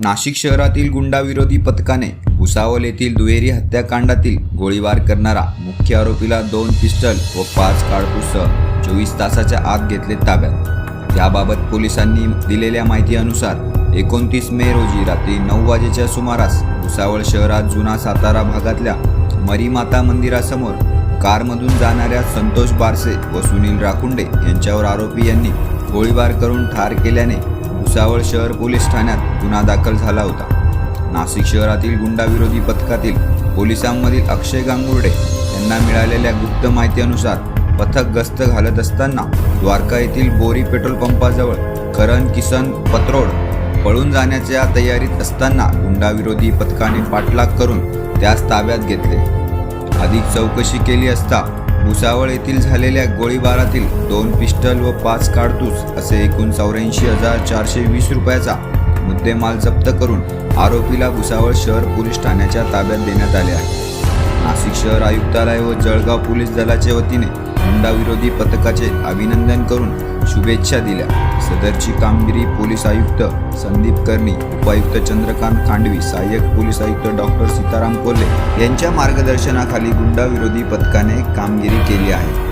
नाशिक शहरातील गुंडाविरोधी पथकाने भुसावल येथील दुहेरी हत्याकांडातील गोळीबार करणारा मुख्य आरोपीला दोन पिस्टल व पाच काळपूससह चोवीस तासाच्या आत घेतले ताब्यात. याबाबत पोलिसांनी दिलेल्या माहितीनुसार एकोणतीस मे रोजी रात्री नऊ वाजेच्या सुमारास भुसावळ शहरात जुना सातारा भागातल्या मरीमाता मंदिरासमोर कारमधून जाणाऱ्या संतोष बारसे व सुनील राखुंडे यांच्यावर आरोपी यांनी गोळीबार करून ठार केल्याने भुसावळ शहर पोलीस ठाण्यात गुन्हा दाखल झाला होता. नाशिक शहरातील गुंडाविरोधी पथकातील पोलिसांमधील अक्षय गांगुर्डे यांना मिळालेल्या गुप्त माहितीनुसार पथक गस्त घालत असताना द्वारका येथील बोरी पेट्रोल पंपाजवळ करण किसन पत्रोड पळून जाण्याच्या तयारीत असताना गुंडाविरोधी पथकाने पाठलाग करून त्यास ताब्यात घेतले. अधिक चौकशी केली असता भुसावळ येथील झालेल्या गोळीबारातील दोन पिस्टल व पाच काडतूस असे एकूण चौऱ्याऐंशी हजार चारशे वीस रुपयाचा मुद्देमाल जप्त करून आरोपीला भुसावळ शहर पोलीस ठाण्याच्या ताब्यात देण्यात आले आहे. नाशिक शहर आयुक्तालय व जळगाव पोलीस दलाच्या वतीने हुंडाविरोधी पथकाचे अभिनंदन करून शुभेच्छा दिल्या. सदरची कामगिरी पोलीस आयुक्त संदीप कर्णी उपायुक्त चंद्रकांत खांडवी सहाय्यक पोलीस आयुक्त डॉक्टर सीताराम कोल्हे यांच्या मार्गदर्शनाखाली गुंडाविरोधी पथकाने कामगिरी केली आहे.